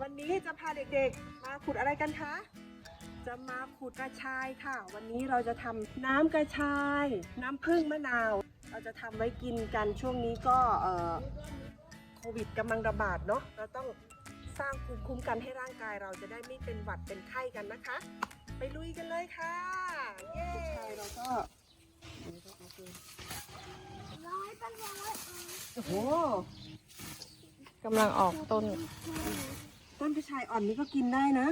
วันนี้จะพาเด็กๆ มาขุดอะไรกันคะ จะมาขุดกระชายค่ะ วันนี้เราจะทำน้ำกระชาย น้ำผึ้งมะนาว เราจะทำไว้กินกันช่วงนี้ก็โควิดกำลังระบาดเนาะ เราต้องสร้างภูมิคุ้มกันให้ร่างกายเราจะได้ไม่เป็นหวัดเป็นไข้กันนะคะ ไปลุยกันเลยค่ะ เย้กระชายเราก็โอ้โหกำลังออกต้น ต้นกระชายอ่อนนี้ก็กินได้นะ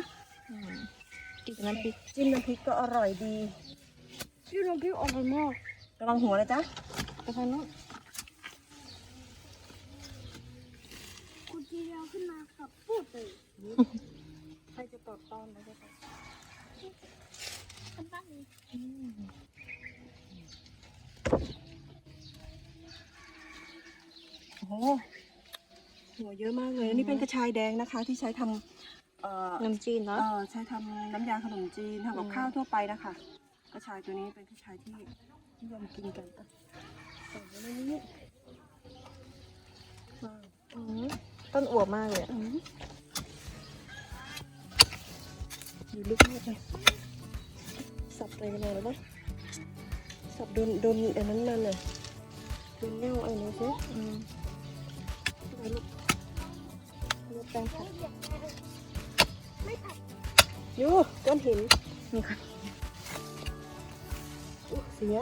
กินน้ำพริกจิ้มน้ำพริกก็อร่อยดีชื่อน้ำพริกอร่อยมากระวังหัวนะจ๊ะไปทางนู้นคุณทีเดียวขึ้นมากับพูดเลยใครจะตอดต้อนนะจ๊ะทำบ้านนี้โอ้โหหัวเยอะมากเลยนี่เป็นกระชายแดงนะคะ ที่ใช้ทำเอ่อน้ำจีนเนาะ เออใช้ทำน้ำยาขนมจีนทำกับอืม ข้าวทั่วไปนะคะ กระชายตัวนี้เป็นกระชายที่นิยมกินกันอะใส่ไว้ในนี้ว้าวอืมต้นอวบมากเลยอะอืมอยู่ลึกมากเลยสับไปกันเลยหรือเปล่าสับโดนโดนอันนั้นมันเลยโดนเน่าไอ้นี่สิอืม แป้งค่ะไม่ผัดยูก้อนหินนี่ค่ะอุ๊ยเสีย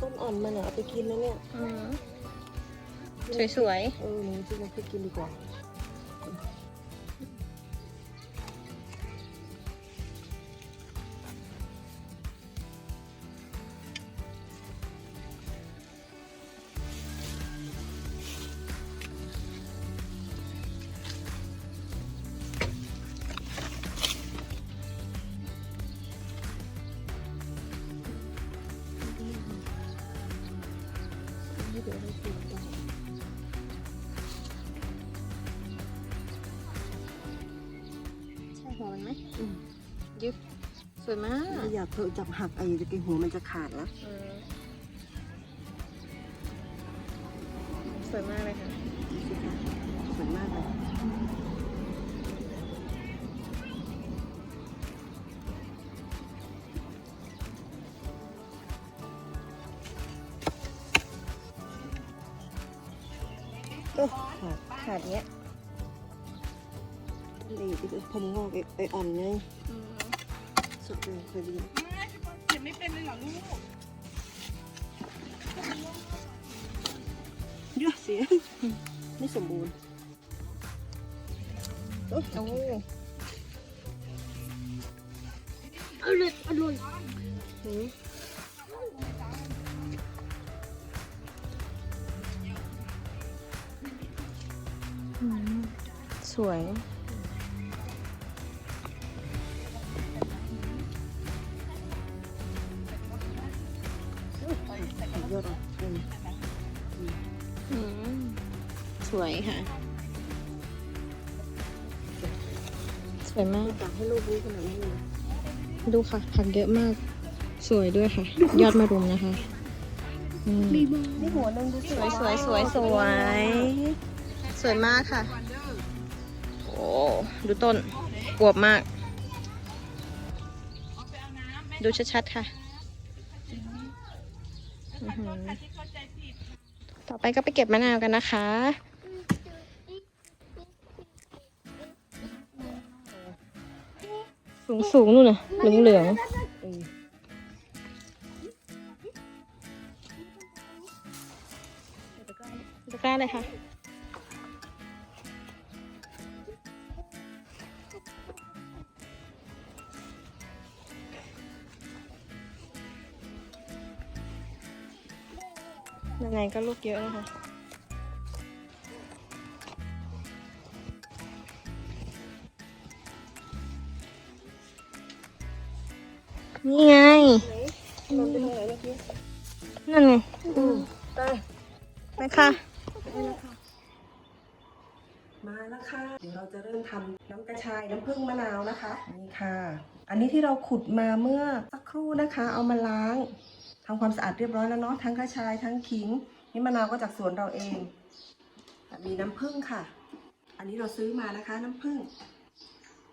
ต้นอ่อนมันอะเอาไปกินนะเนี่ย อืมสวยเออหนูจะมาไปกินดีกว่า สวยมากไม่อยากเธอจับหักไอ้ตะกี้หัวมันจะขาดแล้วอืมสวยมากเลยค่ะดูสิคะสวยมากเลยโอ้ขาดขาดเนี้ยดีที่ผมงอกไอ้ไอ้อ่อนไง อืมสุดเลยเคยดีเขียนไม่เป็นเลยเหรอลูกเยอะเสียไม่สมบูรณ์โอ้โอ้อร่อยอร่อยหืมสวย ยอะเลยอืมอืมสวยค่ะ สวยมากตักให้ลูกรู้ขนาดนี้เลย ดูค่ะ ผักเยอะมาก สวยด้วยค่ะ ยอดมะรุมนะคะอืมมีบอลนี่หัวหนึงดูสวยสวยสวยสวย สวยมากค่ะ โอ้ดูต้นอวบมาก ดูชัดๆค่ะอื้อหือ ต่อไปก็ไปเก็บมะนาวกันนะคะ สูงสูงๆนู่นน่ะเหลืองเหลืองเออๆตะกร้าเลยค่ะ ยังไงก็ลูกเยอะนะคะนี่ไง มันเป็นอะไรเมื่อกี้นั่นไงไปนะคะมาแล้วค่ะ เดี๋ยวเราจะเริ่มทำน้ำกระชายน้ำผึ้งมะนาวนะคะ นี่ค่ะ อันนี้ที่เราขุดมาเมื่อสักครู่นะคะ เอามาล้าง ทำความสะอาดเรียบร้อยแล้วเนาะทั้งกระชายทั้งขิงนี่มะนาวก็จากสวนเราเองมีน้ำผึ้งค่ะ อันนี้เราซื้อมานะคะน้ำผึ้ง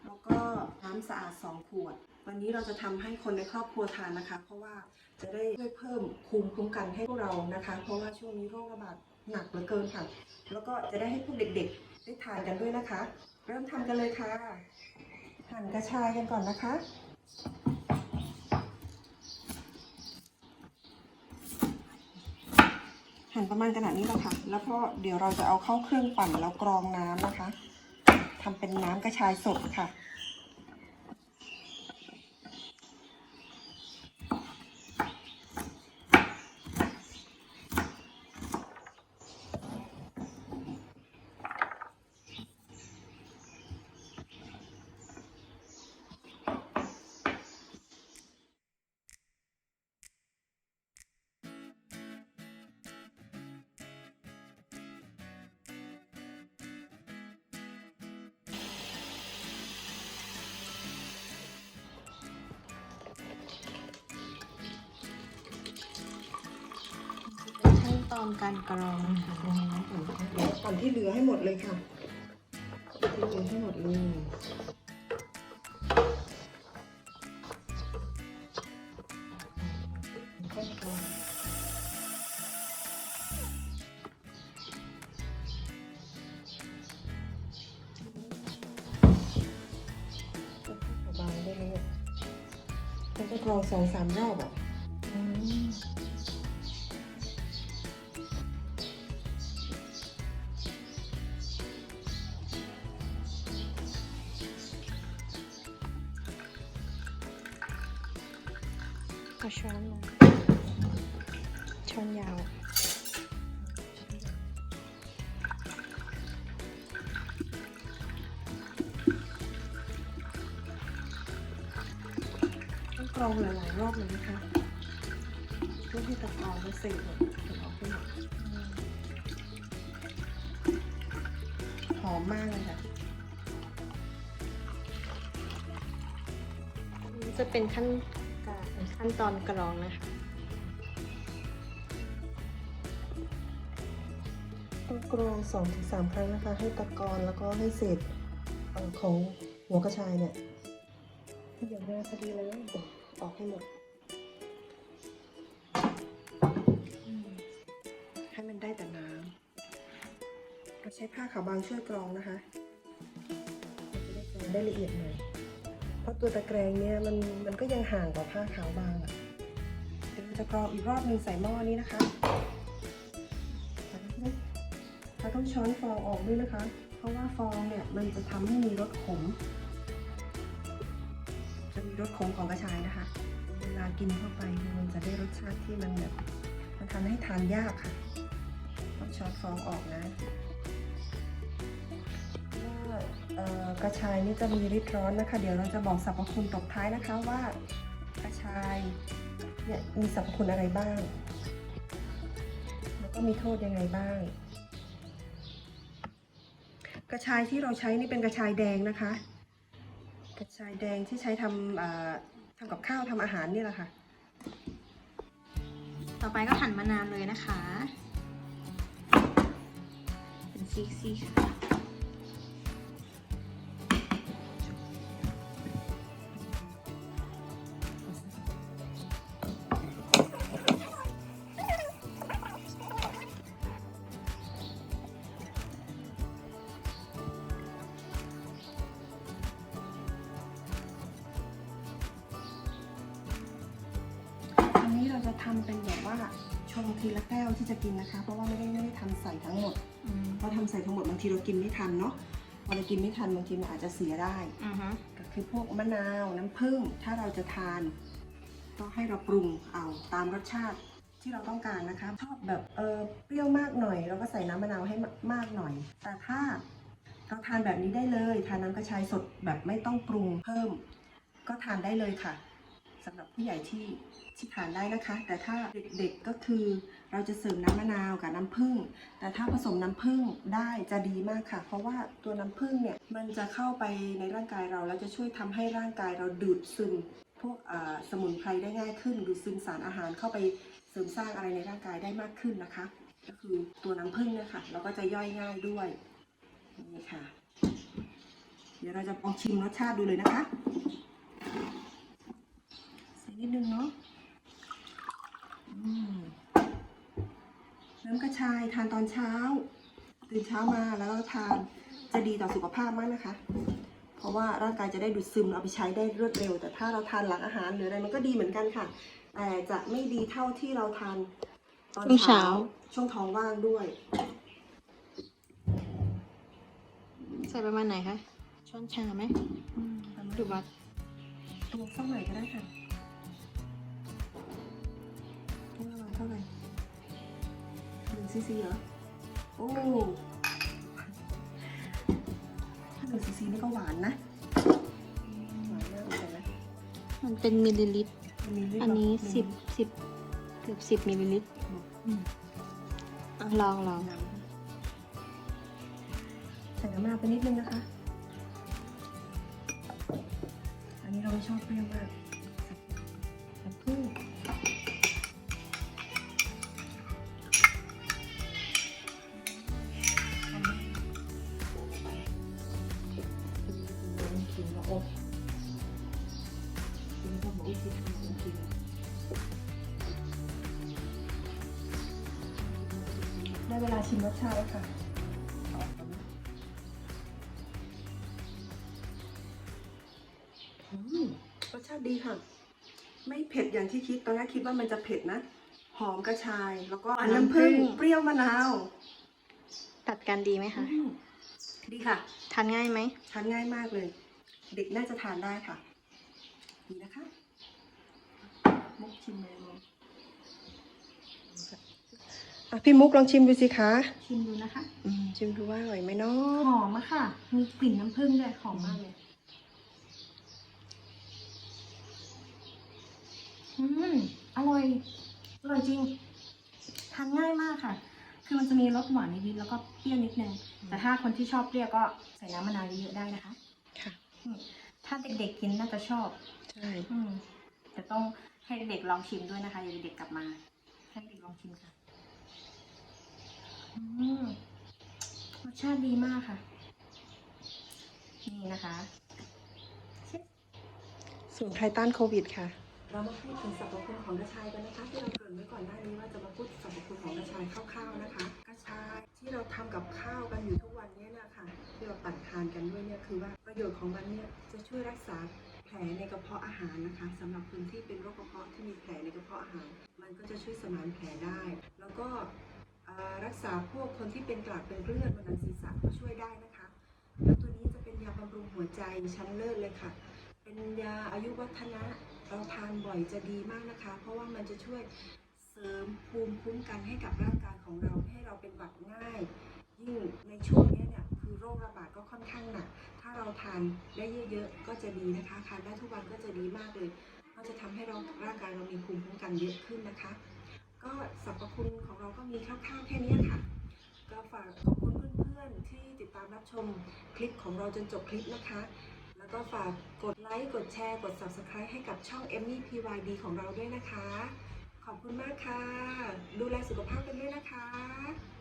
แล้วก็น้ำสะอาด2ขวด วันนี้เราจะทำให้คนในครอบครัวทานนะคะ เพราะว่าจะได้ช่วยเพิ่มภูมิคุ้มกันให้พวกเรานะคะ เพราะว่าช่วงนี้โรคระบาดหนักเหลือเกินค่ะ แล้วก็จะได้ให้พวกเด็กๆ ได้ทานกันด้วยนะคะ เริ่มทำกันเลยค่ะหั่นกระชายกันก่อนนะคะ หั่นประมาณขนาดนี้แหละค่ะ แล้วก็เดี๋ยวเราจะเอาเข้าเครื่องปั่นแล้วกรองน้ำนะคะทำเป็นน้ำกระชายสดค่ะ อนการกรองนะคะปั่นที่เหลือให้หมดเลยค่ะที่เหลือให้หมดเลยบาๆได้ไหมเนี่ยต้องไปกรองสองสามรอบอะ องกรองหลายๆรอบเลยนะคะเพื่อให้ตะกรองและเศษเนี่ยมันออกให้หมดหอมมากเลยค่ะนี่จะเป็นขั้นการขั้นตอนกรองนะคะต้องกรองสองถึงสามครั้งนะคะ ให้ตะกอนแล้วก็ให้เศษเอ่อของหัวกระชายเนี่ยอย่างแรกพอดีเลย ออกให้หมด ให้มันได้แต่น้ำเราใช้ผ้าขาวบางช่วยกรองนะคะจะได้กรองได้ละเอียดหน่อย เพราะตัวตะแกรงเนี่ยมันมันก็ยังห่างกว่าผ้าขาวบางอะเดี๋ยวจะกรองอีกรอบหนึ่งใส่หม้อนี้นะคะเราต้องช้อนฟองออกด้วยนะคะ เพราะว่าฟองเนี่ยมันจะทำให้มีรสขม มีรสขมของกระชายนะคะ เวลากินเข้าไปมันจะได้รสชาติที่มันแบบมันทำให้ทานยากค่ะ ต้องช้อนฟองออกนะว่าเอ่อกระชายนี่จะมีฤทธิ์ร้อนนะคะ เดี๋ยวเราจะบอกสรรพคุณตบท้ายนะคะว่ากระชายเนี่ยมีสรรพคุณอะไรบ้าง แล้วก็มีโทษยังไงบ้าง กระชายที่เราใช้นี่เป็นกระชายแดงนะคะ กระชายแดงที่ใช้ทำทำกับข้าวทำอาหารนี่แหละค่ะ ต่อไปก็หั่นมะนาวเลยนะคะ เป็นซีกๆ ละแก้วที่จะกินนะคะ เพราะว่าไม่ได้ไม่ได้ทำใส่ทั้งหมดอืมเพราะทำใส่ทั้งหมดบางทีเรากินไม่ทันเนาะพอเรากินไม่ทันบางทีมันอาจจะเสียได้อือฮะก็คือพวกมะนาวน้ำผึ้งถ้าเราจะทาน ก็ให้เราปรุงเอาตามรสชาติที่เราต้องการนะคะชอบแบบเออเปรี้ยวมากหน่อย เราก็ใส่น้ำมะนาวให้มากหน่อย แต่ถ้าเราทานแบบนี้ได้เลยทานน้ำกระชายสดแบบไม่ต้องปรุงเพิ่ม ก็ทานได้เลยค่ะสำหรับผู้ใหญ่ที่ที่ทานได้นะคะ แต่ถ้าเด็กๆก็คือ เราจะเสริมน้ำมะนาวกับน้ำผึ้งแต่ถ้าผสมน้ำผึ้งได้จะดีมากค่ะ เพราะว่าตัวน้ำผึ้งเนี่ยมันจะเข้าไปในร่างกายเรา แล้วจะช่วยทำให้ร่างกายเราดูดซึม พวกสมุนไพรได้ง่ายขึ้น ดูดซึมสารอาหารเข้าไปเสริมสร้างอะไรในร่างกายได้มากขึ้นนะคะ ก็คือตัวน้ำผึ้งเนี่ยค่ะเราก็จะย่อยง่ายด้วยนี่ค่ะ เดี๋ยวเราจะลองชิมรสชาติดูเลยนะคะใส่นิดนึงเนาะอืม น้ำกระชายทานตอนเช้า ตื่นเช้ามาแล้วก็ทานจะดีต่อสุขภาพมากนะคะ เพราะว่าร่างกายจะได้ดูดซึมเอาไปใช้ได้รวดเร็ว แต่ถ้าเราทานหลังอาหารหรืออะไรมันก็ดีเหมือนกันค่ะ แต่จะไม่ดีเท่าที่เราทานตอนช่วงเช้าเช้าช่วงท้องว่างด้วย ใส่ประมาณไหนคะช้อนชาไหมหรือว่าตวงสักหน่อยก็ได้ค่ะต้องระวังเท่าไหร่หนึ่ง ซีซีเหรอ โอ้ถ้าหนึ่งซีซีนี่ก็หวานนะ หวานมากเลยนะมันเป็นมิลลิลิตร มีลิตรอันนี้เหรสิบสิบเกือบสิบมิลลิลิตรอืมอะลองลองน้ำใส่น้ำมะนาวไปนิดนึงนะคะ อันนี้เราไม่ชอบเปรี้ยวมาก รสชาติแล้วค่ะอืมรสชาติดีค่ะ ไม่เผ็ดอย่างที่คิด ตอนแรกคิดว่ามันจะเผ็ดนะ หอมกระชาย แล้วก็น้ำผึ้งเปรี้ยวมะนาว ตัดกันดีไหมคะอืมดีค่ะ ทานง่ายไหมทานง่ายมากเลย เด็กน่าจะทานได้ค่ะ ดีนะคะมุกชิมเลยมุก อะพี่มุกลองชิมดูสิคะชิมดูนะคะ อืมชิมดูว่าอร่อยไหมเนาหะอมอะค่ะ มีกลิ่นน้ำผึ้งด้วย หอมมากเลยอืมอร่อย อร่อยจริง ทานง่ายมากค่ะ คือมันจะมีรสหวานนิดๆแล้วก็เปรี้ยวนิดนึง แต่ถ้าคนที่ชอบเปรี้ยวก็ใส่น้ำมะนาวเยอะๆได้นะคะ ค่ะ อืมถ้าเด็กๆกินน่าจะชอบ ใช่ อืมแต่ต้องให้เด็กๆลองชิมด้วยนะคะอย่าเด็กๆกลับมา ให้เด็กลองชิมค่ะอืม รสชาติดีมากค่ะ นี่นะคะสมุนไพรต้านโควิดค่ะ เรามาพูดถึงสรรพคุณของกระชายกันนะคะที่เราเกริ่นไว้ก่อนหน้านี้ว่าจะมาพูดสรรพคุณของกระชายคร่าวๆนะคะ กระชายที่เราทำกับข้าวกันอยู่ทุกวันเนี้นะคะที่เราปั่นทานกันด้วยเนี่ยคือว่าประโยชน์ของมันเนี่ยจะช่วยรักษาแผลในกระเพาะอาหารนะคะสำหรับคนที่เป็นโรคกระเพาะที่มีแผลในกระเพาะอาหาร มันก็จะช่วยสมานแผลได้ แล้วก็เอ่อ รักษาพวกคนที่เป็นกลากเป็นเลือดบนหนังศีรษะก็ช่วยได้นะคะ แล้วตัวนี้จะเป็นยาบำรุงหัวใจชั้นเลิศเลยค่ะ เป็นยาอายุวัฒนะเราทานบ่อยจะดีมากนะคะ เพราะว่ามันจะช่วยเสริมภูมิคุ้มกันให้กับร่างกายของเราให้เราเป็นหวัดง่าย ยิ่งในช่วงนี้เนี่ยคือโรคระบาดก็ค่อนข้างหนัก ถ้าเราทานได้เยอะๆก็จะดีนะคะทานได้ทุกวันก็จะดีมากเลย ก็จะทำให้เราร่างกายเรามีภูมิคุ้มกันเยอะขึ้นนะคะ ก็สรรพคุณของเราก็มีคร่าวๆแค่นี้ค่ะ ก็ฝากขอบคุณเพื่อนๆ ที่ติดตามรับชมคลิปของเราจนจบคลิปนะคะ แล้วก็ฝากกดไลค์ กดแชร์ กด Subscribe ให้กับช่อง e m m y PYD ของเราด้วยนะคะ ขอบคุณมากค่ะ ดูแลสุขภาพกันด้วยนะคะ